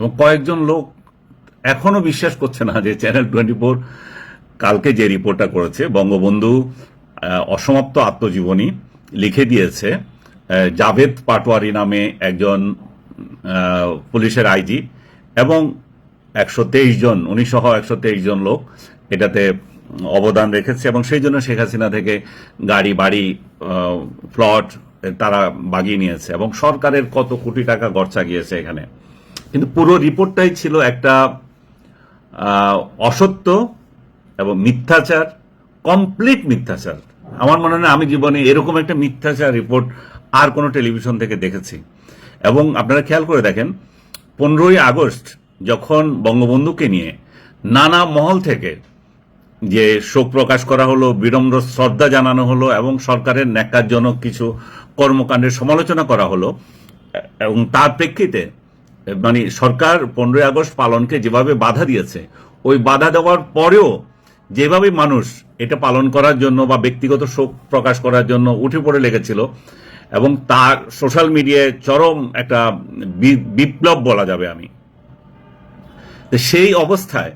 এবং কয়েকজন লোক এখনও বিশ্বাস করছে না যে চ্যানেল টোয়েন্টি ফোর কালকে যে রিপোর্টটা করেছে, বঙ্গবন্ধু অসমাপ্ত আত্মজীবনী লিখে দিয়েছে জাভেদ পাটোয়ারি নামে একজন পুলিশের আইজি এবং একশো তেইশ জন উনিশশো একশো তেইশ জন লোক এটাতে অবদান রেখেছে এবং সেই জন্য শেখ হাসিনা থেকে গাড়ি, বাড়ি প্লট তারা বাগিয়ে নিয়েছে এবং সরকারের কত কোটি টাকা গরচা গিয়েছে এখানে। কিন্তু পুরো রিপোর্টটাই ছিল একটা অসত্য এবং মিথ্যাচার, কমপ্লিট মিথ্যাচার। আমার মনে হয় আমি জীবনে এরকম একটা মিথ্যাচার রিপোর্ট আর কোনো টেলিভিশন থেকে দেখেছি। এবং আপনারা খেয়াল করে দেখেন, পনেরোই আগস্ট যখন বঙ্গবন্ধুকে নিয়ে নানা মহল থেকে যে শোক প্রকাশ করা হলো, বিনম্র শ্রদ্ধা জানানো হলো এবং সরকারের ন্যাক্কারজনক কিছু কর্মকাণ্ডের সমালোচনা করা হলো, এবং তার প্রেক্ষিতে মানে সরকার পনেরোই আগস্ট পালনকে যেভাবে বাধা দিয়েছে, ওই বাধা দেওয়ার পরেও যেভাবে মানুষ এটা পালন করার জন্য বা ব্যক্তিগত শোক প্রকাশ করার জন্য উঠে পড়ে লেগেছিল এবং তার সোশ্যাল মিডিয়ায় চরম একটা বিপ্লব বলা যাবে আমি। সেই অবস্থায়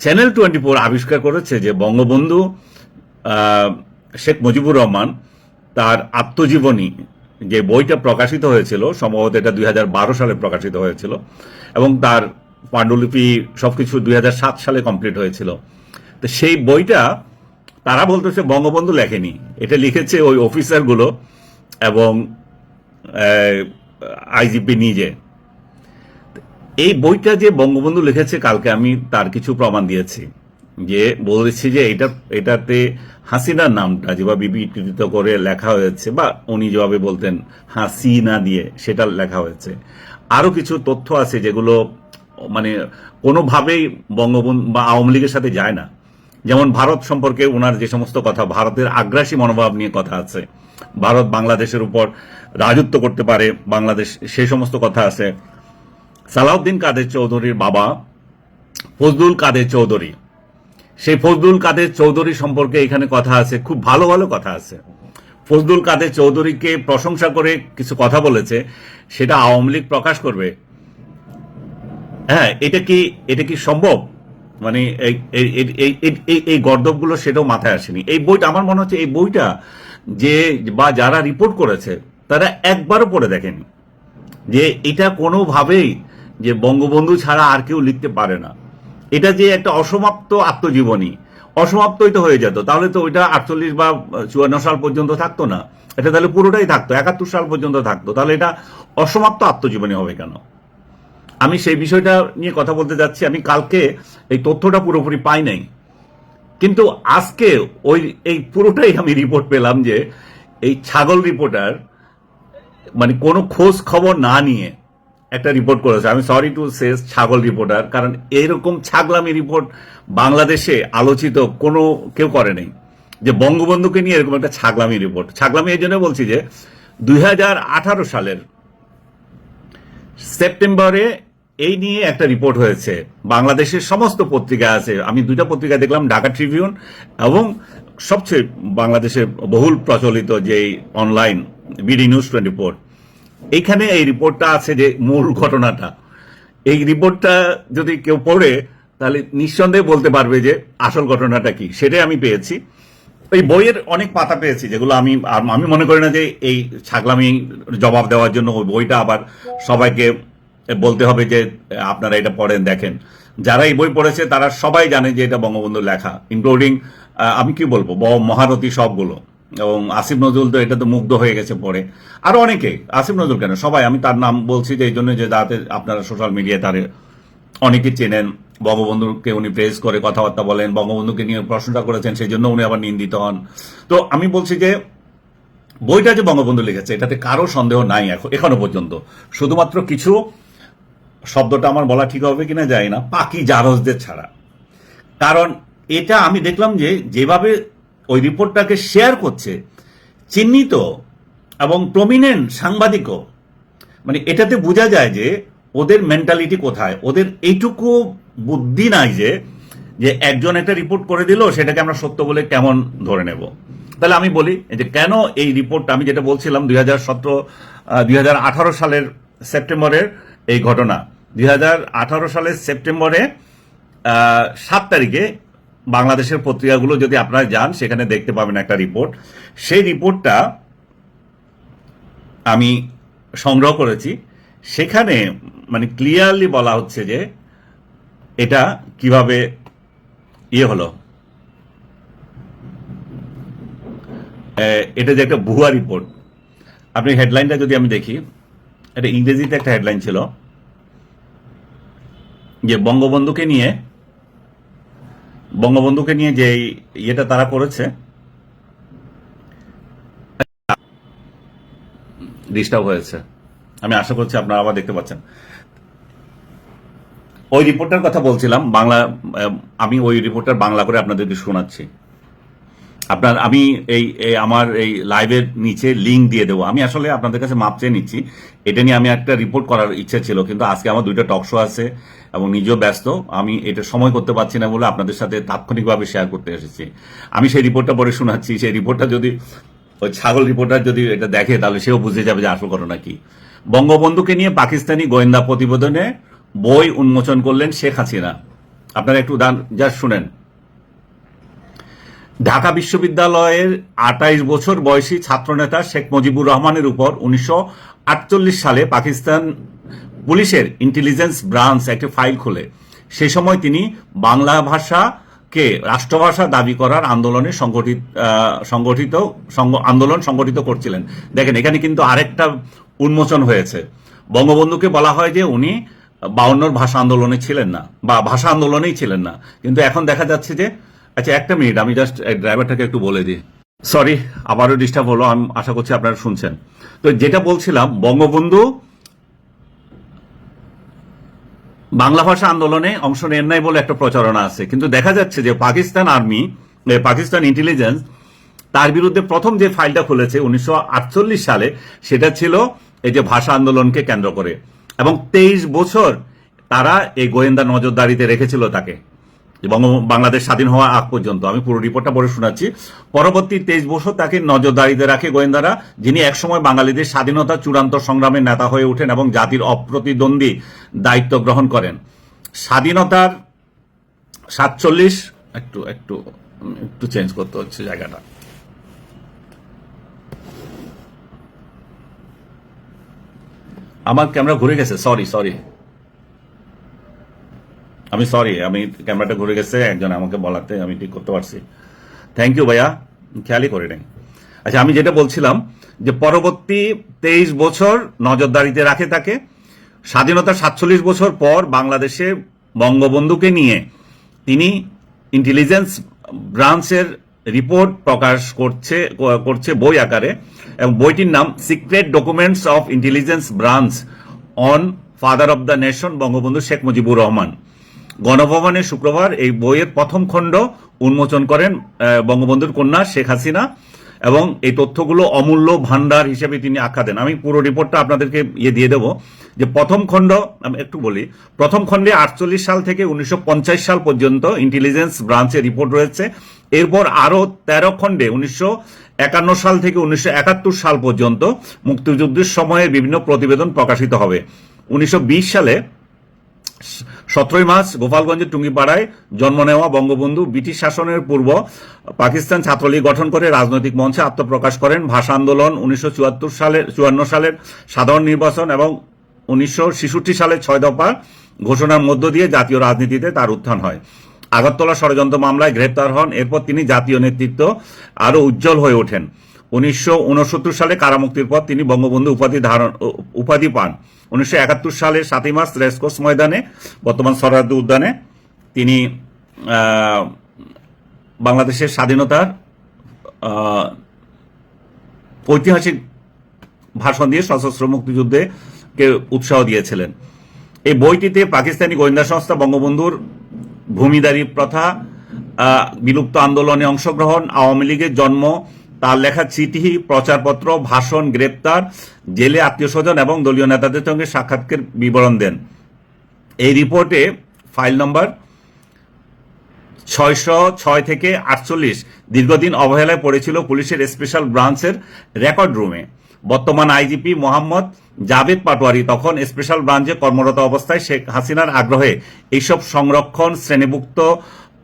চ্যানেল টোয়েন্টি ফোর আবিষ্কার করেছে যে বঙ্গবন্ধু শেখ মুজিবুর রহমান তার আত্মজীবনী যে বইটা প্রকাশিত হয়েছিল, সম্ভবত এটা দুই হাজার বারো সালে প্রকাশিত হয়েছিল, এবং তার পাণ্ডুলিপি সবকিছু দুই হাজার সাত সালে কমপ্লিট হয়েছিল। তো সেই বইটা তারা বলতেছে বঙ্গবন্ধু লেখেনি। এটা লিখেছে ওই অফিসারগুলো এবং আইজিপি নিজে। এই বইটা যে বঙ্গবন্ধু লিখেছে, কালকে আমি তার কিছু প্রমাণ দিয়েছি। যে বলেছি যে এটা এটাতে হাসিনার নামটা যেভাবে বিবৃতিত করে লেখা হয়েছে বা উনি যেভাবে বলতেন হাসিনা দিয়ে সেটা লেখা হয়েছে। আরও কিছু তথ্য আছে যেগুলো মানে কোনোভাবেই বঙ্গবন্ধু বা আওয়ামী লীগের সাথে যায় না। যেমন ভারত সম্পর্কে ওনার যে সমস্ত কথা, ভারতের আগ্রাসী মনোভাব নিয়ে কথা আছে। ভারত বাংলাদেশের উপর রাজত্ব করতে পারে, বাংলাদেশ সেই সমস্ত কথা আছে। সালাউদ্দিন কাদের চৌধুরীর বাবা, ফজলুল কাদের চৌধুরী সেই ফজলুল কাদের চৌধুরী সম্পর্কে এখানে কথা আছে, খুব ভালো ভালো কথা আছে। ফজলুল কাদের চৌধুরীকে প্রশংসা করে কিছু কথা বলেছে, সেটা আওয়ামী লীগ প্রকাশ করবে। হ্যাঁ এটা কি এটা কি সম্ভব? মানে এই গর্দবগুলো সেটাও মাথায় আসেনি। এই বইটা, আমার মনে হচ্ছে এই বইটা যে, বা যারা রিপোর্ট করেছে, তারা একবারও পড়ে দেখেনি। যে এটা কোনোভাবেই, যে বঙ্গবন্ধু ছাড়া আর কেউ লিখতে পারে না। এটা যে একটা অসমাপ্ত আত্মজীবনী, অসমাপ্তই তো হয়ে যেত। তাহলে তো ওইটা আটচল্লিশ বা চুয়ান্ন সাল পর্যন্ত থাকতো না। এটা তাহলে পুরোটাই থাকতো, একাত্তর সাল পর্যন্ত থাকতো। তাহলে এটা অসমাপ্ত আত্মজীবনী হবে কেন? আমি সেই বিষয়টা নিয়ে কথা বলতে যাচ্ছি। আমি কালকে এই তথ্যটা পুরোপুরি পাই নাই। কিন্তু আজকে ওই, এই পুরোটাই আমি রিপোর্ট পেলাম যে এই ছাগল রিপোর্টার মানে কোনো খোঁজ খবর না নিয়ে একটা রিপোর্ট করেছে। আমি সরি টু সে ছাগল রিপোর্টার কারণ এরকম ছাগলামি রিপোর্ট বাংলাদেশে আলোচিত কোনো কেউ করে নেই। যে বঙ্গবন্ধুকে নিয়ে এরকম একটা ছাগলামি রিপোর্ট ছাগলামি এই জন্য বলছি যে, দুই হাজার আঠারো সালের সেপ্টেম্বরে এই নিয়ে একটা রিপোর্ট হয়েছে। বাংলাদেশের সমস্ত পত্রিকা আছে। আমি দুইটা পত্রিকা দেখলাম, ঢাকা ট্রিবিউন এবং সবচেয়ে বাংলাদেশের বহুল প্রচলিত যে online BD news twenty four এইখানে এই রিপোর্টটা আছে যে মূল ঘটনাটা। এই রিপোর্টটা যদি কেউ পড়ে, তাহলে নিঃসন্দেহে বলতে পারবে যে আসল ঘটনাটা কি। সেটাই আমি পেয়েছি। এই বইয়ের অনেক পাতা পেয়েছি, যেগুলো আমি আমি মনে করি না যে এই ছাগলামি জবাব দেওয়ার জন্য ওই বইটা আবার সবাইকে বলতে হবে যে আপনারা এটা পড়েন, দেখেন। যারা এই বই পড়েছে, তারা সবাই জানে যে এটা বঙ্গবন্ধুর লেখা ইনক্লুডিং আমি কি বলব মহারথী সবগুলো। এবং আসিফ নজরুল তো এটা তো মুগ্ধ হয়ে গেছে পড়ে আরও অনেকে, আসিফ নজরুল কেন? সবাই, আমি তার নাম বলছি যে এই জন্য যে যাতে আপনারা সোশ্যাল মিডিয়ায় তার অনেকে চেনেন, বঙ্গবন্ধুকে উনি প্রেস করে, কথাবার্তা বলেন, বঙ্গবন্ধুকে নিয়ে প্রশংসা করেছেন, সেই জন্য উনি আবার নিন্দিত হন। তো আমি বলছি যে, বইটা যে বঙ্গবন্ধু লিখেছে, এটাতে কারও সন্দেহ নাই এখন এখনও পর্যন্ত। শুধুমাত্র কিছু শব্দটা আমার বলা ঠিক হবে কিনা যায় না পাকি জারজদের ছাড়া। কারণ এটা আমি দেখলাম যে, যেভাবে ওই রিপোর্টটাকে শেয়ার করছে চিহ্নিত এবং প্রমিনেন্ট সাংবাদিকও। মানে এটাতে বোঝা যায় যে ওদের মেন্টালিটি কোথায়? ওদের এইটুকু বুদ্ধি নাই যে যে একজন একটা রিপোর্ট করে দিল, সেটাকে আমরা সত্য বলে কেমন ধরে নেব? তাহলে আমি বলি যে কেন এই রিপোর্টটা, আমি যেটা বলছিলাম দুই হাজার সতেরো দুই সালের সেপ্টেম্বরের এই ঘটনা। দুই হাজার আঠারো সালের সেপ্টেম্বরে সাত তারিখে বাংলাদেশের পত্রিকাগুলো যদি আপনারা যান, সেখানে দেখতে পাবেন একটা রিপোর্ট সেই রিপোর্টটা আমি সংগ্রহ করেছি। সেখানে মানে ক্লিয়ারলি বলা হচ্ছে যে এটা কীভাবে ইয়ে হলো। এটা যে একটা ভুয়া রিপোর্ট আপনি হেডলাইনটা যদি আমি দেখি, এটা ইংরেজিতে একটা হেডলাইন ছিল, যে বঙ্গবন্ধুকে নিয়ে বঙ্গবন্ধুকে নিয়ে যে ইয়েটা তারা করেছে ডিস্টার্ব হয়েছে। আমি আশা করছি আপনারা আবার দেখতে পাচ্ছেন। ওই রিপোর্টার কথা বলছিলাম বাংলা আমি ওই রিপোর্টার বাংলা করে আপনাদেরকে শোনাচ্ছি। আপনার, আমি এই আমার এই লাইভের নিচে লিঙ্ক দিয়ে দেবো। আমি আসলে আপনাদের কাছে মাপ চেয়ে নিচ্ছি। এটা নিয়ে আমি একটা রিপোর্ট করার ইচ্ছে ছিল, কিন্তু আজকে আমার দুইটা টক শো আছে এবং নিজেও ব্যস্ত। আমি এটা সময় করতে পারছি না বলে আপনাদের সাথে তাৎক্ষণিকভাবে শেয়ার করতে এসেছি। আমি সেই রিপোর্টটা পরে শোনাচ্ছি। সেই রিপোর্টটা যদি, ওই ছাগল রিপোর্টার যদি এটা দেখে, তাহলে সেও বুঝে যাবে যে আসল ঘটনা কি। বঙ্গবন্ধুকে নিয়ে পাকিস্তানি গোয়েন্দা প্রতিবেদনে বই উন্মোচন করলেন শেখ হাসিনা। আপনারা একটু দান যা শুনেন। ঢাকা বিশ্ববিদ্যালয়ের আটাইশ বছর বয়সী ছাত্রনেতা শেখ মুজিবুর রহমানের উপর উনিশশো আটচল্লিশ সালে পাকিস্তান পুলিশের ইন্টেলিজেন্স ব্রাঞ্চ একটি ফাইল খোলে। সে সময় তিনি বাংলা ভাষাকে রাষ্ট্রভাষা দাবি করার আন্দোলনে সংগঠিত সংগঠিত আন্দোলন সংগঠিত করছিলেন। দেখেন, এখানে কিন্তু আরেকটা উন্মোচন হয়েছে। বঙ্গবন্ধুকে বলা হয় যে উনি বাউন্নর ভাষা আন্দোলনে ছিলেন না, বা ভাষা আন্দোলনেই ছিলেন না। কিন্তু এখন দেখা যাচ্ছে যে আচ্ছা একটা মিনিট, আমি জাস্ট ড্রাইভারটাকে একটু বলে দিই। সরি আবারও ডিস্টার্ব হলো, আমি আশা করছি আপনারা শুনছেন। তো যেটা বলছিলাম, বঙ্গবন্ধু বাংলা ভাষা আন্দোলনে অংশ নেন নাই বলে একটা প্রচারণা আছে। কিন্তু দেখা যাচ্ছে যে পাকিস্তান আর্মি পাকিস্তান ইন্টেলিজেন্স তার বিরুদ্ধে প্রথম যে ফাইলটা খুলেছে উনিশশো আটচল্লিশ সালে, সেটা ছিল এই যে ভাষা আন্দোলনকে কেন্দ্র করে। এবং তেইশ বছর তারা এই গোয়েন্দা নজরদারিতে রেখেছিল তাকে। এবং বাংলাদেশ স্বাধীন হওয়া আগ পর্যন্ত। আমি পুরো রিপোর্টটা পড়ে শোনাচ্ছি। পরবর্তী তেইশ বছর তাকে নজরদারিতে রাখে গোয়েন্দারা, যিনি একসময় বাঙালিদের স্বাধীনতা চূড়ান্ত সংগ্রামের নেতা হয়ে ওঠেন এবং জাতির অপ্রতিদ্বন্দ্বী দায়িত্ব গ্রহণ করেন। স্বাধীনতার সাতচল্লিশ, একটু একটু একটু চেঞ্জ করতে হচ্ছে জায়গাটা। আমার ক্যামেরা ঘুরে গেছে সরি সরি আমি সরি আমি ক্যামেরাটা ঘুরে গেছে, একজন আমাকে বলাতে আমি ঠিক করতে পারছি। থ্যাংক ইউ ভাইয়া, খেয়ালই করে নেই। আচ্ছা আমি যেটা বলছিলাম যে পরবর্তী তেইশ বছর নজরদারিতে রাখে তাকে, স্বাধীনতার সাতচল্লিশ বছর পর বাংলাদেশে বঙ্গবন্ধুকে নিয়ে তিনি ইন্টেলিজেন্স ব্রাঞ্চের রিপোর্ট প্রকাশ করছে করছে বই আকারে, এবং বইটির নাম secret documents of intelligence branch on father of the nation Bangabandhu Sheikh Mujibur Rahman. গণভবনে শুক্রবার এই বইয়ের প্রথম খণ্ড উন্মোচন করেন বঙ্গবন্ধুর কন্যা শেখ হাসিনা এবং এই তথ্যগুলো অমূল্য ভান্ডার হিসেবে তিনি আখ্যা দেন। আমি পুরো রিপোর্টটা আপনাদেরকে ইয়ে দিয়ে দেবো। যে প্রথম খণ্ড, আমি একটু বলি, প্রথম খণ্ডে আটচল্লিশ সাল থেকে উনিশশো পঞ্চাশ সাল পর্যন্ত ইন্টেলিজেন্স ব্রাঞ্চের রিপোর্ট রয়েছে। এরপর আরও তেরো খণ্ডে উনিশশো একান্ন সাল থেকে উনিশশো একাত্তর সাল পর্যন্ত মুক্তিযুদ্ধের সময়ের বিভিন্ন প্রতিবেদন প্রকাশিত হবে। উনিশশো বিশ সালে সতেরোই মার্চ গোপালগঞ্জের টুঙ্গিপাড়ায় জন্ম নেওয়া বঙ্গবন্ধু ব্রিটিশ শাসনের পূর্ব পাকিস্তান ছাত্রলীগ গঠন করে রাজনৈতিক মঞ্চে আত্মপ্রকাশ করেন। ভাষা আন্দোলন উনিশশো সালের, চুয়ান্ন সালের সাধারণ নির্বাচন এবং উনিশশো সালের ছয় দফা ঘোষণার মধ্য দিয়ে জাতীয় রাজনীতিতে তার উত্থান হয়। আগরতলা ষড়যন্ত্র মামলায় গ্রেপ্তার হন। এরপর তিনি জাতীয় নেতৃত্ব আরও উজ্জ্বল হয়ে ওঠেন। উনিশশো উনসত্তর সালে কারামুক্তির পর তিনি বঙ্গবন্ধু উপাধি ধারণ উপাধি পান। উনিশশো একাত্তর সালে সাতই মার্চ রেসকোর্স ময়দানে, বর্তমান সরহাদ উদ্যানে, তিনি বাংলাদেশের স্বাধীনতার ঐতিহাসিক ভাষণ দিয়ে সশস্ত্র মুক্তিযুদ্ধে উৎসাহ দিয়েছিলেন। এই বইটিতে পাকিস্তানি গোয়েন্দা সংস্থা বঙ্গবন্ধুর ভূমিদারি প্রথা বিলুপ্ত আন্দোলনে অংশগ্রহণ, আওয়ামী লীগের জন্ম তার লেখা চিঠি, প্রচারপত্র, ভাষণ, গ্রেপ্তার, জেলে আত্মীয় স্বজন এবং দলীয় নেতাদের সঙ্গে সাক্ষাৎকের বিবরণ দেন। এই রিপোর্টে ফাইল নম্বর ছয়শো ছয় থেকে আটচল্লিশ দীর্ঘদিন অবহেলায় পড়েছিল পুলিশের স্পেশাল ব্রাঞ্চের রেকর্ড রুমে। বর্তমান আইজিপি মোহাম্মদ জাভেদ পাটোয়ারি তখন স্পেশাল ব্রাঞ্চে কর্মরত অবস্থায় শেখ হাসিনার আগ্রহে এইসব সংরক্ষণ, শ্রেণীভুক্ত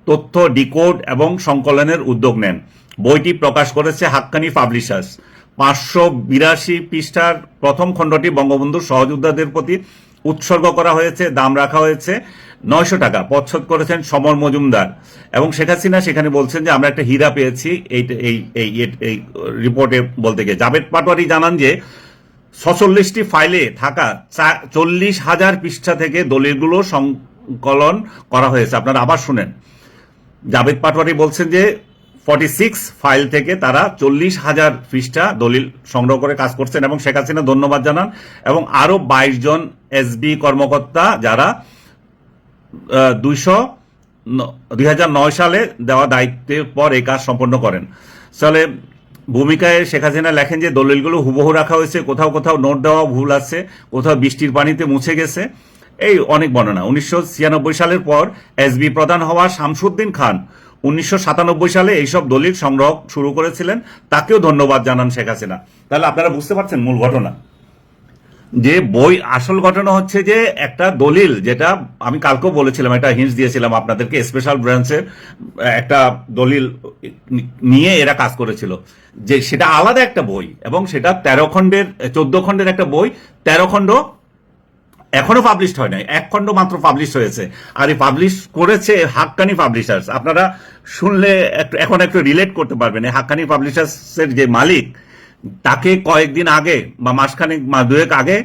তথ্য, ডিকোড এবং সংকলনের উদ্যোগ নেন। বইটি প্রকাশ করেছে হাক্কানি পাবলিশার্স। পাঁচশো বিরাশি পৃষ্ঠার প্রথম খণ্ডটি বঙ্গবন্ধুর সহযোদ্ধাদের প্রতি উৎসর্গ করা হয়েছে, দাম রাখা হয়েছে নয়শো টাকা পচ্ছদ করেছেন সমর মজুমদার। এবং শেখ হাসিনা সেখানে বলছেন যে, আমরা একটা হীরা পেয়েছি। এই এই এই রিপোর্টে বলতে গিয়ে। জাভেদ পাটোয়ারি জানান যে, ছচল্লিশটি ফাইলে থাকা চল্লিশ হাজার পৃষ্ঠা থেকে দলিলগুলো সংকলন করা হয়েছে। আপনারা আবার শুনেন। জাভেদ পাটোয়ারি বলছেন যে ফর্টি সিক্স ফাইল থেকে তারা চল্লিশ হাজার পৃষ্ঠা দলিল সংগ্রহ করে কাজ করছেন এবং শেখ হাসিনা ধন্যবাদ জানান এবং আরও বাইশ জন এসবি কর্মকর্তা যারা দুইশো দুই সালে দেওয়া দায়িত্বের পর এই কাজ সম্পন্ন করেন। ফলে ভূমিকায় শেখ হাসিনা লেখেন যে দলিলগুলো হুবহু রাখা হয়েছে, কোথাও কোথাও নোট দেওয়া ভুল আছে, কোথাও বৃষ্টির পানিতে মুছে গেছে, এই অনেক বর্ণনা। উনিশশো ছিয়ানব্বই সালের পর এসবি প্রধান হওয়া শামসুদ্দিন খান উনিশশো সাতানব্বই সালে এইসব দলিল সংগ্রহ শুরু করেছিলেন, তাকেও ধন্যবাদ জানান শেখ হাসিনা। তাহলে আপনারা বুঝতে পারছেন মূল ঘটনা। যে বই, আসল ঘটনা হচ্ছে যে একটা দলিল যেটা আমি কালকেও বলেছিলাম, একটা হিন্স দিয়েছিলাম আপনাদেরকে স্পেশাল ব্রাঞ্চের একটা দলিল নিয়ে এরা কাজ করেছিল। যে সেটা আলাদা একটা বই এবং সেটা তেরো খণ্ডের, চোদ্দ খণ্ডের একটা বই, তেরো খণ্ড এখনও পাবলিশড হয় নাই। এক খণ্ড মাত্র পাবলিশ হয়েছে। আর এই পাবলিশ করেছে হাক্কানি পাবলিশার্স আপনারা শুনলে একটু এখন একটু রিলেট করতে পারবেন। এই হাক্কানি পাবলিশার্সের যে মালিক, তাকে কয়েকদিন আগে বা মাসখানেক মা দুয়েক আগে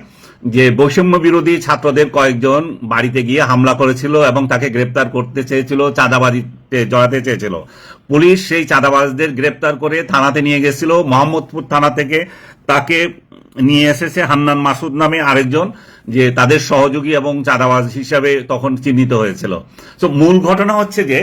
যে বৈষম্য বিরোধী ছাত্রদের কয়েকজন বাড়িতে গিয়ে হামলা করেছিল এবং তাকে গ্রেপ্তার করতে চেয়েছিল, চাঁদাবাজিতে জড়াতে চেয়েছিল। পুলিশ সেই চাঁদাবাজদের গ্রেপ্তার করে থানাতে নিয়ে গেছিল। মোহাম্মদপুর থানা থেকে তাকে নিয়ে এসেছে হান্নান মাসুদ নামে আরেকজন। যে তাদের সহযোগী এবং চাঁদাবাজ হিসাবে তখন চিহ্নিত হয়েছিল। তো মূল ঘটনা হচ্ছে যে,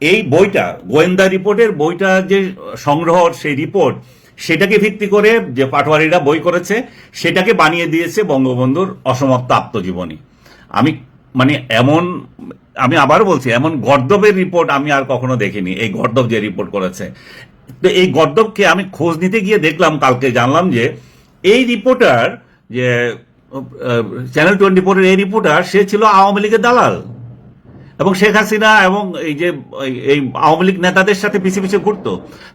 এই বইটা, গোয়েন্দা রিপোর্টের বইটা যে সংগ্রহ সেই রিপোর্ট, সেটাকে ভিত্তি করে যে পাটোয়ারিরা বই করেছে, সেটাকে বানিয়ে দিয়েছে বঙ্গবন্ধুর অসমাপ্ত আত্মজীবনী। আমি মানে এমন, আমি আবার বলছি, এমন গর্দবের রিপোর্ট আমি আর কখনো দেখিনি, এই গর্দব যে রিপোর্ট করেছে। তো এই গর্দবকে আমি খোঁজ নিতে গিয়ে দেখলাম, কালকে জানলাম যে, এই রিপোর্টার যে চ্যানেল টোয়েন্টি ফোরের এই রিপোর্টার সে ছিল আওয়ামী লীগের দালাল। এবং শেখ হাসিনা এবং এই যে, এই আওয়ামী লীগ নেতাদের সাথে পিছিয়ে পিছিয়ে ঘুরতো।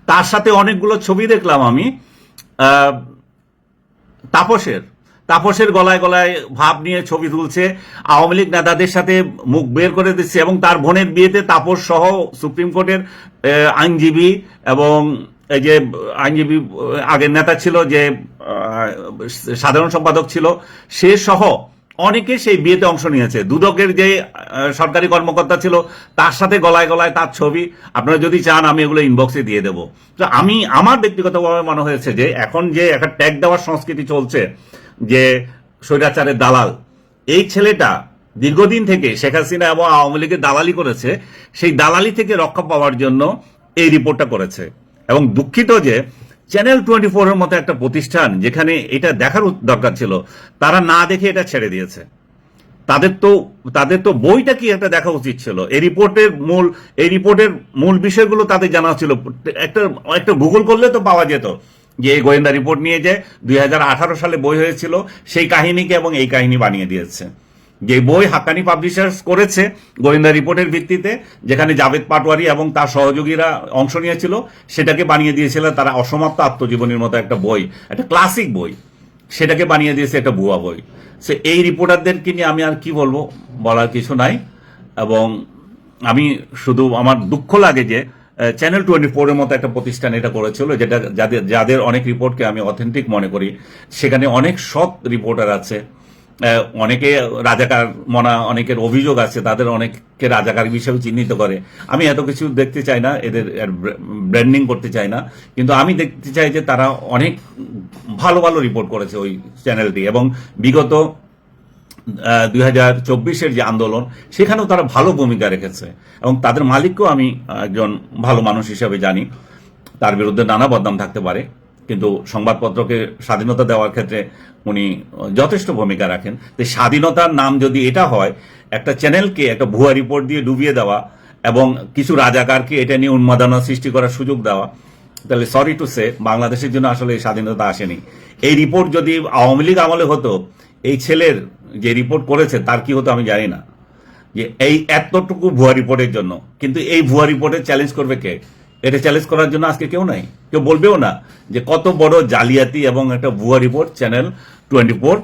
তার সাথে অনেকগুলো ছবি দেখলাম আমি। তাপসের। তাপসের গলায় গলায় ভাব নিয়ে ছবি তুলছে। আওয়ামী লীগ নেতাদের সাথে মুখ বের করে দিচ্ছে এবং তার বোনের বিয়েতে তাপস সহ সুপ্রিম কোর্টের আইনজীবী এবং এই যে আইনজীবী, আগের নেতা ছিল যে সাধারণ সম্পাদক ছিল, সে সহ অনেকে সেই বিয়েতে অংশ নিয়েছে। দুদকের যে সরকারি কর্মকর্তা ছিল, তার সাথে গলায় গলায় তার ছবি, আপনারা যদি চান, আমি এগুলো ইনবক্সে দিয়ে দেবো। তো আমি, আমার ব্যক্তিগতভাবে মনে হয়েছে যে, এখন যে একটা ট্যাগ দেওয়ার সংস্কৃতি চলছে, যে স্বৈরাচারের দালাল, এই ছেলেটা দীর্ঘদিন থেকে শেখ হাসিনা এবং আওয়ামী লীগের দালালি করেছে, সেই দালালি থেকে রক্ষা পাওয়ার জন্য এই রিপোর্টটা করেছে। এবং দুঃখিত যে চ্যানেল টোয়েন্টি ফোর এর মতো একটা প্রতিষ্ঠান যেখানে এটা দেখার দরকার ছিল, তারা না দেখে এটা ছেড়ে দিয়েছে। তাদের তো তাদের তো বইটা কি একটা দেখা উচিত ছিল? এই রিপোর্টের মূল, এই রিপোর্টের মূল বিষয়গুলো তাদের জানা ছিল। একটা একটা গুগল করলে তো পাওয়া যেত যে এই গোয়েন্দা রিপোর্ট নিয়ে যে দুই হাজার আঠারো সালে বই হয়েছিল, সেই কাহিনীকে এবং এই কাহিনী বানিয়ে দিয়েছে। যে বই হাক্কানি পাবলিশার্স করেছে গোয়েন্দা রিপোর্টের ভিত্তিতে, যেখানে জাভেদ পাটোয়ারি এবং তার সহযোগীরা অংশ নিয়েছিল, সেটাকে বানিয়ে দিয়েছিল তারা অসমাপ্ত আত্মজীবনীর মতো একটা বই, একটা ক্লাসিক বই। সেটাকে বানিয়ে দিয়েছে একটা ভুয়া বই। সে এই রিপোর্টারদেরকে নিয়ে আমি আর কি বলব, বলার কিছু নাই। এবং আমি শুধু, আমার দুঃখ লাগে যে চ্যানেল টোয়েন্টি ফোরের মতো একটা প্রতিষ্ঠান এটা করেছিল, যেটা যাদের যাদের অনেক রিপোর্টকে আমি অথেন্টিক মনে করি, সেখানে অনেক সৎ রিপোর্টার আছে। অনেকে রাজাকার মনা, অনেকের অভিযোগ আছে, তাদের অনেককে রাজাকার হিসেবে চিহ্নিত করে। আমি এত কিছু দেখতে চাই না, এদের ব্র্যান্ডিং করতে চাই না, কিন্তু আমি দেখতে চাই যে তারা অনেক ভালো ভালো রিপোর্ট করেছে ওই চ্যানেলটি এবং বিগত দুই হাজার চব্বিশের যে আন্দোলন, সেখানেও তারা ভালো ভূমিকা রেখেছে। এবং তাদের মালিককেও আমি একজন ভালো মানুষ হিসেবে জানি। তার বিরুদ্ধে নানা বদনাম থাকতে পারে। কিন্তু সংবাদপত্রকে স্বাধীনতা দেওয়ার ক্ষেত্রে উনি যথেষ্ট ভূমিকা রাখেন। তো স্বাধীনতার নাম যদি এটা হয়, একটা চ্যানেলকে, একটা ভুয়া রিপোর্ট দিয়ে ডুবিয়ে দেওয়া এবং কিছু রাজাকারকে এটা নিয়ে উন্মাদনা সৃষ্টি করার সুযোগ দেওয়া, তাহলে সরি টু সে বাংলাদেশের জন্য আসলে এই স্বাধীনতা আসেনি। এই রিপোর্ট যদি আওয়ামী লীগ আমলে হতো, এই ছেলের যে রিপোর্ট করেছে, তার কি হতো আমি জানি না। যে এই এতটুকু ভুয়া রিপোর্টের জন্য, কিন্তু এই ভুয়া রিপোর্টে চ্যালেঞ্জ করবে কে? এটা চ্যালেঞ্জ করার জন্য আজকে কেউ নাই। কেউ বলবেও না যে কত বড় জালিয়াতি এবং একটা ভুয়া রিপোর্ট চ্যানেল টোয়েন্টি ফোর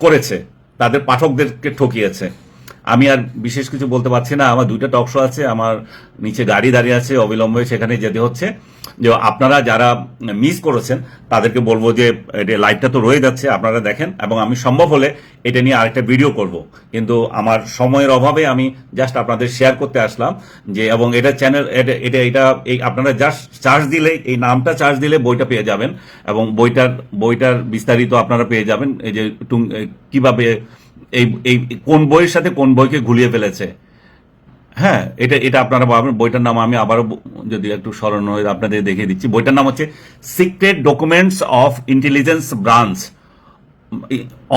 করেছে। তাদের পাঠকদেরকে ঠকিয়েছে। আমি আর বিশেষ কিছু বলতে পারছি না। আমার দুইটা টক শো আছে, আমার নিচে গাড়ি দাঁড়িয়ে আছে, অবিলম্বে সেখানে যেতে হচ্ছে। যে আপনারা যারা মিস করেছেন, তাদেরকে বলব যে, এটা লাইভটা তো রয়ে যাচ্ছে, আপনারা দেখেন। এবং আমি সম্ভব হলে এটা নিয়ে আরেকটা ভিডিও করব। কিন্তু আমার সময়ের অভাবে আমি জাস্ট আপনাদের শেয়ার করতে আসলাম যে, এবং এটা চ্যানেল এটা এটা এই আপনারা জাস্ট চার্জ দিলে, এই নামটা চার্জ দিলে বইটা পেয়ে যাবেন। এবং বইটার বইটার বিস্তারিত আপনারা পেয়ে যাবেন। এই যে কীভাবে এই এই, কোন বইয়ের সাথে কোন বইকে ঘুলিয়ে ফেলেছে? হ্যাঁ এটা এটা আপনারা পাবেন বইটার নাম আমি আবারও যদি একটু স্মরণ হয়ে, আপনাদের দেখিয়ে দিচ্ছি। বইটার নাম হচ্ছে secret documents of intelligence branch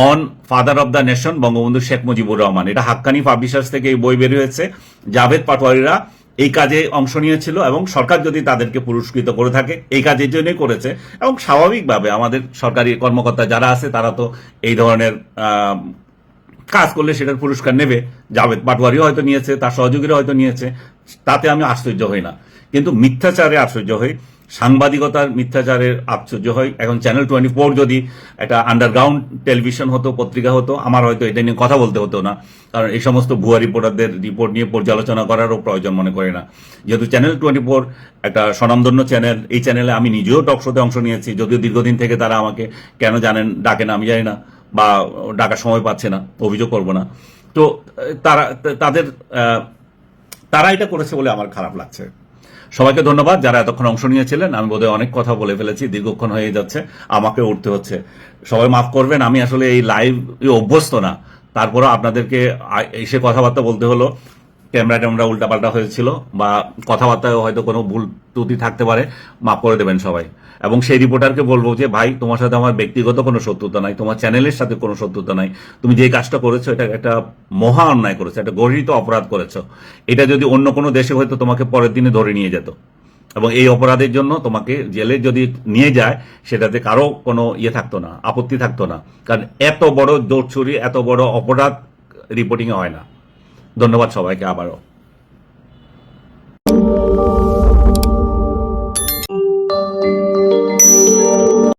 on father of the nation, Bangabandhu Sheikh Mujibur Rahman. এটা হাক্কানি পাবলিশার্স থেকে এই বই বের হয়েছে। জাভেদ পাটোয়ারিরা এই কাজে অংশ নিয়েছিল এবং সরকার যদি তাদেরকে পুরস্কৃত করে থাকে, এই কাজের জন্যই করেছে। এবং স্বাভাবিকভাবে আমাদের সরকারি কর্মকর্তা যারা আছে, তারা তো এই ধরনের কাজ করলে সেটার পুরস্কার নেবে। জাভেদ পাটওয়ারিও হয়তো নিয়েছে, তার সহযোগীরা হয়তো নিয়েছে। তাতে আমি আশ্চর্য হই না। কিন্তু মিথ্যাচারে আশ্চর্য হই, সাংবাদিকতার মিথ্যাচারের আশ্চর্য হয় এখন চ্যানেল টোয়েন্টি ফোর যদি একটা আন্ডারগ্রাউন্ড টেলিভিশন হতো, পত্রিকা হতো, আমার হয়তো এটা নিয়ে কথা বলতে হতো না। কারণ এই সমস্ত ভুয়া রিপোর্টারদের রিপোর্ট নিয়ে পর্যালোচনা করারও প্রয়োজন মনে করি না। যেহেতু চ্যানেল টোয়েন্টি ফোর একটা স্বনামধন্য চ্যানেল এই চ্যানেলে আমি নিজেও টক শোতে অংশ নিয়েছি। যদিও দীর্ঘদিন থেকে তারা আমাকে কেন জানেন, ডাকে না, আমি জানি না। বা ডাকার সময় পাচ্ছে না, অভিযোগ করব না। তো, তারা, তাদের তারা এটা করেছে বলে আমার খারাপ লাগছে। সবাইকে ধন্যবাদ, যারা এতক্ষণ অংশ নিয়েছিলেন, আমি বোধহয় অনেক কথা বলে ফেলেছি, দীর্ঘক্ষণ হয়ে যাচ্ছে, আমাকে উঠতে হচ্ছে। সবাই মাফ করবেন, আমি আসলে এই লাইভ অভ্যস্ত না। তারপরে আপনাদেরকে এসে কথাবার্তা বলতে হলো। ক্যামেরা ট্যামেরা উল্টাপাল্টা হয়েছিল বা কথাবার্তায় হয়তো কোনো ভুল ত্রুটি থাকতে পারে, মাফ করে দেবেন সবাই। এবং সেই রিপোর্টারকে বলব যে, ভাই, তোমার সাথে আমার ব্যক্তিগত কোনো শত্রুতা নাই, তোমার চ্যানেলের সাথে কোনো শত্রুতা নাই। তুমি যে কাজটা করেছ, এটা একটা মহা অন্যায় করেছ, একটা গর্হিত অপরাধ করেছ। এটা যদি অন্য কোনো দেশে হয়তো তোমাকে পরের দিনে ধরে নিয়ে যেত। এবং এই অপরাধের জন্য তোমাকে জেলে যদি নিয়ে যায়, সেটাতে কারও কোনো ইয়ে থাকতো না, আপত্তি থাকতো না। কারণ এত বড় দৌড়ছুরি এত বড় অপরাধ রিপোর্টিংয়ে হয় না। ধন্যবাদ সবাইকে আবারও।